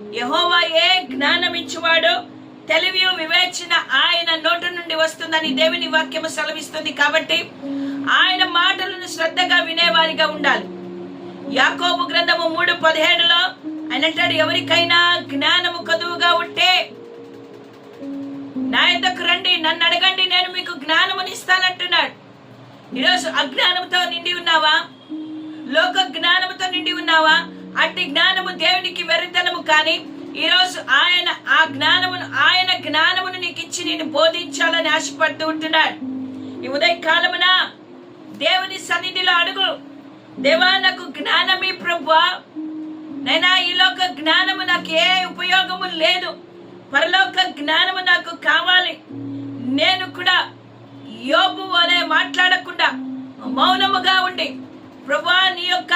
యహోవాయే ఏ తెలివి వివేచన ఆయన నోటి నుండి వస్తుందని దేవుని వాక్యము సెలవిస్తుంది కాబట్టి ఆయన మాటలను శ్రద్ధగా వినేవారిగా ఉండాలి. యాకోబు గ్రంథము మూడు పదిహేడులో ఆయన అంటాడు ఎవరికైనా జ్ఞానము కదువుగా ఉంటే నా యొద్దకు రండి నన్ను అడగండి నేను మీకు జ్ఞానముని ఇస్తానంటున్నాడు. ఈరోజు అజ్ఞానంతో నిండి ఉన్నావా? లోక జ్ఞానముతో నిండి ఉన్నావా? అట్టి జ్ఞానము దేవునికి వెరితనము కానీ ఈరోజు ఆయన ఆ జ్ఞానమును ఆయన జ్ఞానమును నీకు ఇచ్చి నేను బోధించాలని ఆశపడుతూ ఉంటున్నాడు. ఈ ఉదయ కాలమున దేవుని సన్నిధిలో అడుగు. దేవా నాకు జ్ఞానమే ప్రభు నైనా ఈ లోక జ్ఞానము నాకు ఏ ఉపయోగము లేదు. పరలోక జ్ఞానము నాకు కావాలి. నేను కూడా యోపు అనే మాట్లాడకుండా మౌనముగా ఉండి ప్రభా నీ యొక్క